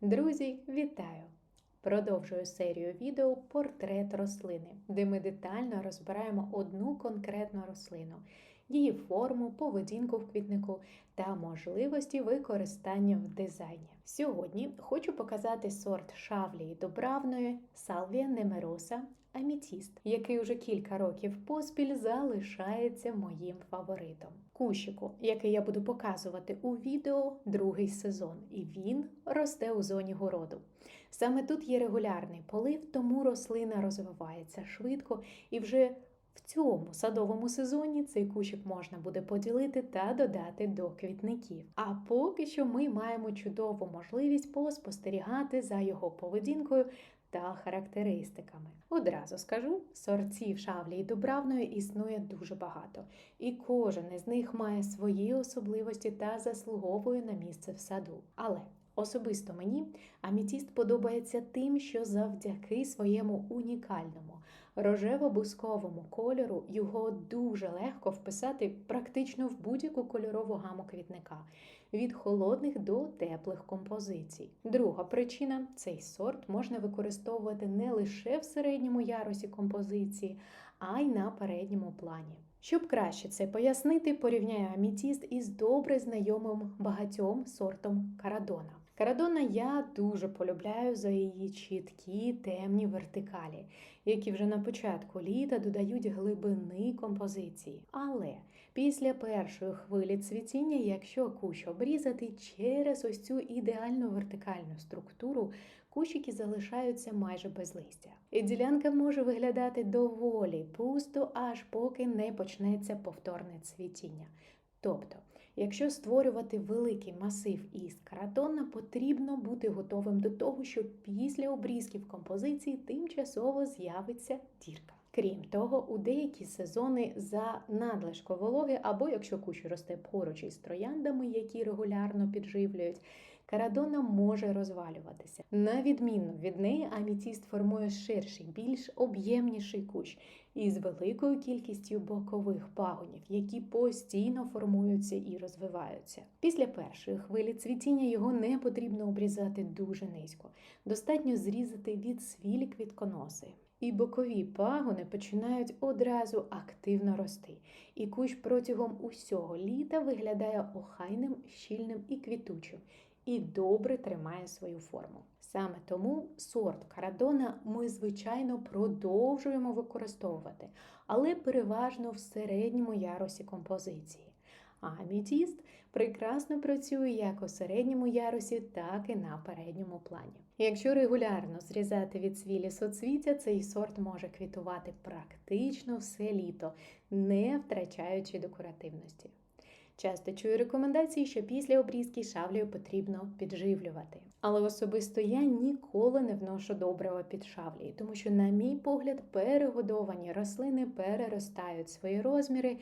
Друзі, вітаю! Продовжую серію відео Портрет рослини, де ми детально розбираємо одну конкретну рослину, її форму, поведінку в квітнику та можливості використання в дизайні. Сьогодні хочу показати сорт шавлії добравної Salvia nemerosa Амітіст, який уже кілька років поспіль залишається моїм фаворитом. Кущику, який я буду показувати у відео другий сезон, і він росте у зоні городу. Саме тут є регулярний полив, тому рослина розвивається швидко і вже в цьому садовому сезоні цей кущик можна буде поділити та додати до квітників. А поки що ми маємо чудову можливість поспостерігати за його поведінкою та характеристиками. Одразу скажу, сортів шавлі і добравної існує дуже багато, і кожен із них має свої особливості та заслуговує на місце в саду. Але Особисто мені амітіст подобається тим, що завдяки своєму унікальному рожево-бусковому кольору його дуже легко вписати практично в будь-яку кольорову гаму квітника від холодних до теплих композицій. Друга причина цей сорт можна використовувати не лише в середньому ярусі композиції, а й на передньому плані. Щоб краще це пояснити, порівняю амітіст із добре знайомим багатьом сортом карадона. Карадона я дуже полюбляю за її чіткі темні вертикалі, які вже на початку літа додають глибини композиції. Але після першої хвилі цвітіння, якщо кущ обрізати через ось цю ідеальну вертикальну структуру, кущики залишаються майже без листя. І ділянка може виглядати доволі пусто, аж поки не почнеться повторне цвітіння. Тобто, якщо створювати великий масив із каратона, потрібно бути готовим до того, що після обрізків композиції тимчасово з'явиться дірка. Крім того, у деякі сезони за надлишко вологи, або якщо кущ росте поруч із трояндами, які регулярно підживлюють, карадона може розвалюватися. На відміну від неї, амітіст формує ширший, більш об'ємніший кущ із великою кількістю бокових пагонів, які постійно формуються і розвиваються. Після першої хвилі цвітіння його не потрібно обрізати дуже низько. Достатньо зрізати від свілі квітконоси. І бокові пагони починають одразу активно рости, і кущ протягом усього літа виглядає охайним, щільним і квітучим, і добре тримає свою форму. Саме тому сорт карадона ми, звичайно, продовжуємо використовувати, але переважно в середньому ярусі композиції. А амітіст прекрасно працює як у середньому ярусі, так і на передньому плані. Якщо регулярно зрізати від свілі соцвіття, цей сорт може квітувати практично все літо, не втрачаючи декоративності. Часто чую рекомендації, що після обрізки шавлею потрібно підживлювати. Але особисто я ніколи не вношу добрива під шавлею, тому що, на мій погляд, перегодовані рослини переростають свої розміри.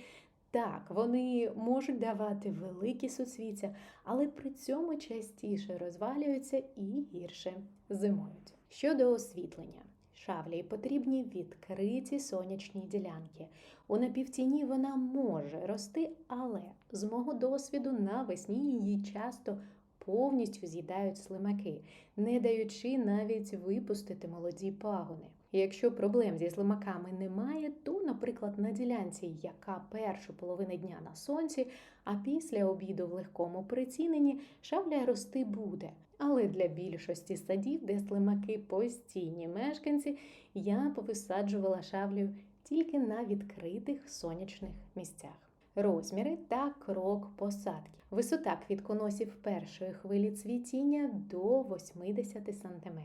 Так, вони можуть давати великі суцвіття, але при цьому частіше розвалюються і гірше зимують. Щодо освітлення. Шавлі потрібні відкриті сонячні ділянки. У напівтіні вона може рости, але з мого досвіду навесні її часто повністю з'їдають слимаки, не даючи навіть випустити молоді пагони. Якщо проблем зі слимаками немає, то, наприклад, на ділянці, яка першу половину дня на сонці, а після обіду в легкому приціненні шавля рости буде. Але для більшості садів, де слимаки постійні мешканці, я повисаджувала шавлю тільки на відкритих сонячних місцях. Розміри та крок посадки. Висота квітконосів першої хвилі цвітіння до 80 см.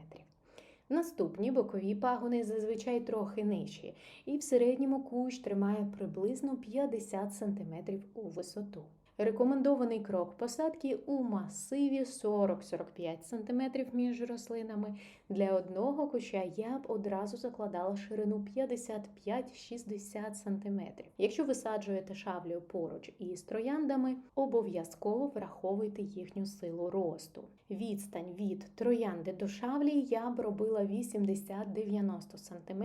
Наступні бокові пагони зазвичай трохи нижчі, і в середньому кущ тримає приблизно 50 см у висоту. Рекомендований крок посадки у масиві 40-45 см між рослинами. Для одного куща я б одразу закладала ширину 55-60 см. Якщо висаджуєте шавлю поруч із трояндами, обов'язково враховуйте їхню силу росту. Відстань від троянди до шавлі я б робила 80-90 см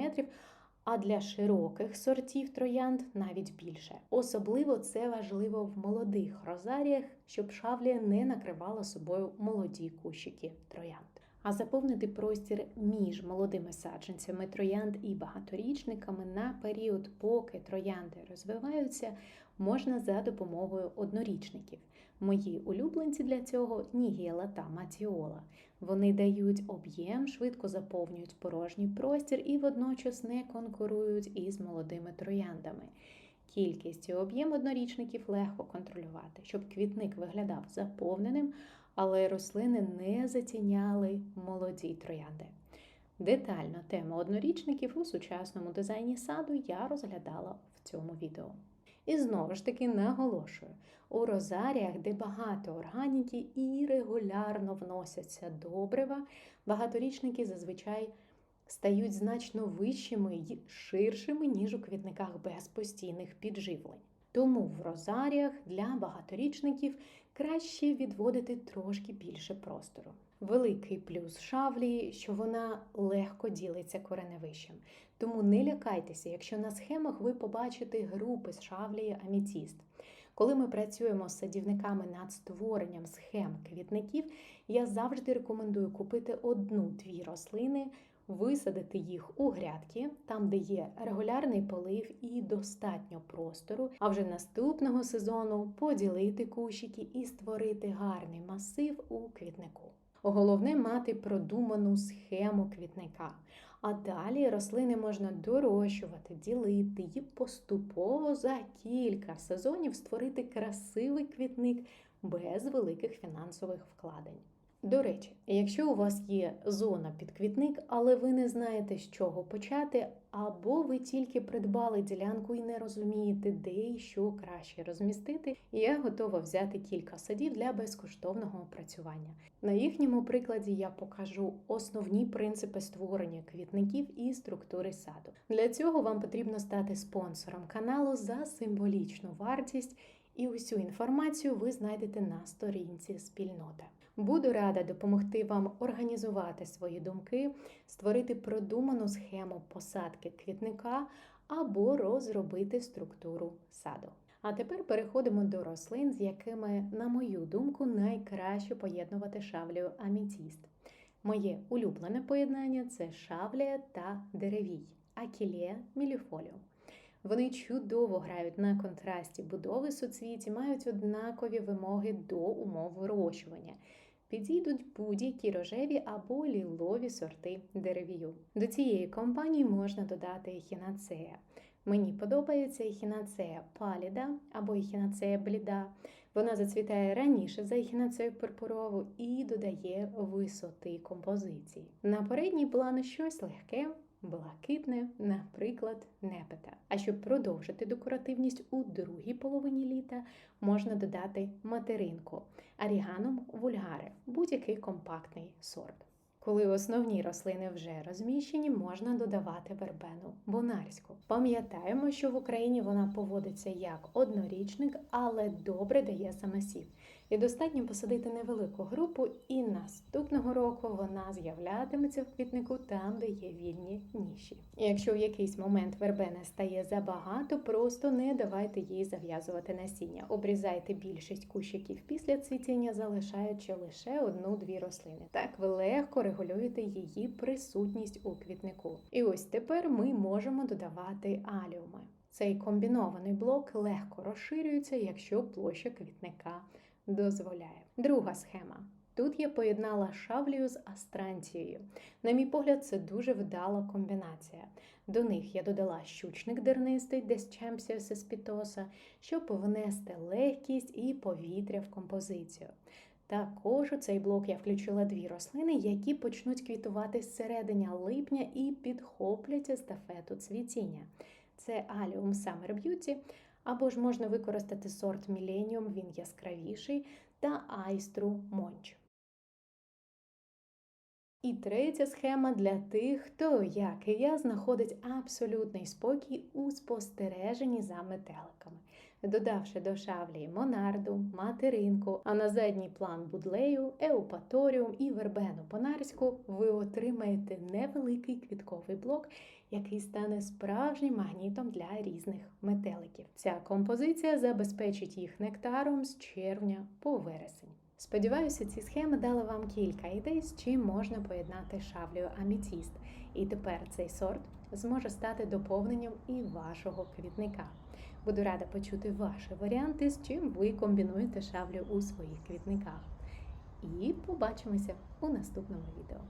а для широких сортів троянд навіть більше. Особливо це важливо в молодих розаріях, щоб шавлія не накривала собою молоді кущики троянд. А заповнити простір між молодими саджанцями троянд і багаторічниками на період, поки троянди розвиваються, можна за допомогою однорічників. Мої улюбленці для цього нігела та матіола. Вони дають об'єм, швидко заповнюють порожній простір і водночас не конкурують із молодими трояндами. Кількість і об'єм однорічників легко контролювати, щоб квітник виглядав заповненим, але рослини не затіняли молоді троянди. Детально тему однорічників у сучасному дизайні саду я розглядала в цьому відео. І знову ж таки наголошую: у розаріях, де багато органіки і регулярно вносяться добрива, багаторічники зазвичай стають значно вищими й ширшими, ніж у квітниках без постійних підживлень. Тому в розаріях для багаторічників краще відводити трошки більше простору. Великий плюс шавлії, що вона легко ділиться кореневищем. Тому не лякайтеся, якщо на схемах ви побачите групи з шавлії амітіст. Коли ми працюємо з садівниками над створенням схем квітників, я завжди рекомендую купити одну-дві рослини, висадити їх у грядки, там, де є регулярний полив і достатньо простору, а вже наступного сезону поділити кущики і створити гарний масив у квітнику. Головне мати продуману схему квітника. А далі рослини можна дорощувати, ділити і поступово за кілька сезонів створити красивий квітник без великих фінансових вкладень. До речі, якщо у вас є зона під квітник, але ви не знаєте, з чого почати, або ви тільки придбали ділянку і не розумієте, де і що краще розмістити, я готова взяти кілька садів для безкоштовного опрацювання. На їхньому прикладі я покажу основні принципи створення квітників і структури саду. Для цього вам потрібно стати спонсором каналу за символічну вартість, і усю інформацію ви знайдете на сторінці спільноти. Буду рада допомогти вам організувати свої думки, створити продуману схему посадки квітника або розробити структуру саду. А тепер переходимо до рослин, з якими, на мою думку, найкраще поєднувати шавлію амітіст. Моє улюблене поєднання це шавлія та деревій, акілія міліфоліум. Вони чудово грають на контрасті будови суцвіті, мають однакові вимоги до умов вирощування. Підійдуть будь-які рожеві або лілові сорти деревію. До цієї компанії можна додати ехінацея. Мені подобається ехінацея паліда або ехінацея бліда. Вона зацвітає раніше за ехінацею пурпурову і додає висоти композиції. На передній план щось легке, блакитне, наприклад, непета. А щоб продовжити декоративність у другій половині літа, можна додати материнку аріганом вульгаре, будь-який компактний сорт. Коли основні рослини вже розміщені, можна додавати вербену бонарську. Пам'ятаємо, що в Україні вона поводиться як однорічник, але добре дає самосів. І достатньо посадити невелику групу, і наступного року вона з'являтиметься в квітнику там, де є вільні ніші. І якщо в якийсь момент вербена стає забагато, просто не давайте їй зав'язувати насіння. Обрізайте більшість кущиків після цвітіння, залишаючи лише одну-дві рослини. Так ви легко регулюєте її присутність у квітнику. І ось тепер ми можемо додавати аліуми. Цей комбінований блок легко розширюється, якщо площа квітника дозволяє. Друга схема. Тут я поєднала шавлію з астранцією. На мій погляд, це дуже вдала комбінація. До них я додала щучник дернистий Deschampsia sespitosa, щоб внести легкість і повітря в композицію. Також у цей блок я включила дві рослини, які почнуть квітувати з середини липня і підхоплять естафету цвітіння. Це Allium Summer Beauty, або ж можна використати сорт Millennium, він яскравіший, та айстру Монч. І третя схема для тих, хто, як і я, знаходить абсолютний спокій у спостереженні за метеликами, додавши до шавлі монарду, материнку, а на задній план будлею, еупаторіум і вербену понарську, ви отримаєте невеликий квітковий блок, який стане справжнім магнітом для різних метеликів. Ця композиція забезпечить їх нектаром з червня по вересень. Сподіваюся, ці схеми дали вам кілька ідей, з чим можна поєднати шавлю амітіст. І тепер цей сорт зможе стати доповненням і вашого квітника. Буду рада почути ваші варіанти, з чим ви комбінуєте шавлю у своїх квітниках. І побачимося у наступному відео.